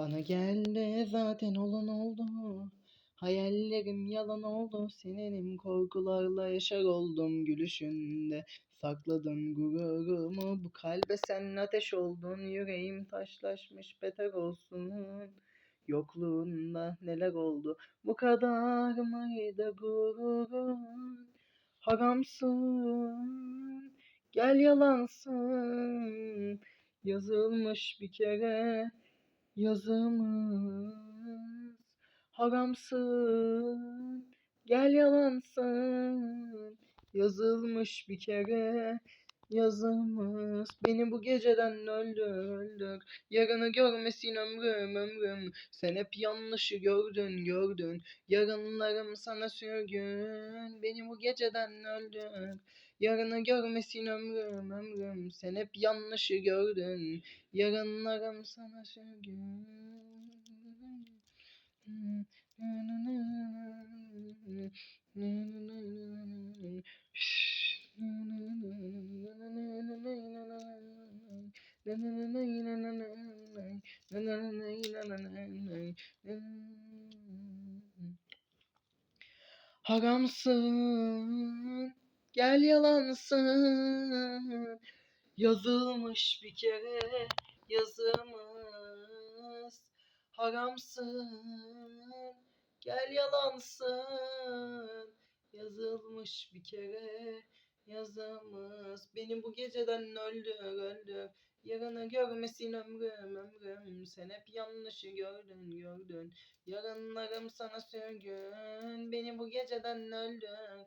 Bana geldi zaten olan oldu. Hayallerim yalan oldu. Senenim korkularla yaşar oldum gülüşünde. Sakladım gururumu bu kalbe sen ateş oldun. Yüreğim taşlaşmış beter olsun. Yokluğunda neler oldu bu kadar mıydı gururun? Haramsın gel yalansın yazılmış bir kere yazımız haramsın gel yalansın. Yazılmış bir kere yazımız beni bu geceden öldür öldür yarını görmesin ömrüm ömrüm. Sen hep yanlışı gördün gördün. Yarınlarım sana sürgün beni bu geceden öldür yarını görmesin ömrüm ömrüm. Sen hep yanlışı gördün. Yarınlarım sana sürgün Haramsın, gel yalansın, yazılmış bir kere yazımız. Haramsın, gel yalansın, yazılmış bir kere yazımız. Beni bu geceden öldür öldür, yarını görmesin ömrüm ömrüm. Sen hep yanlışı gördün gördün, yarınlarım sana sürgün. Beni bu geceden öldür,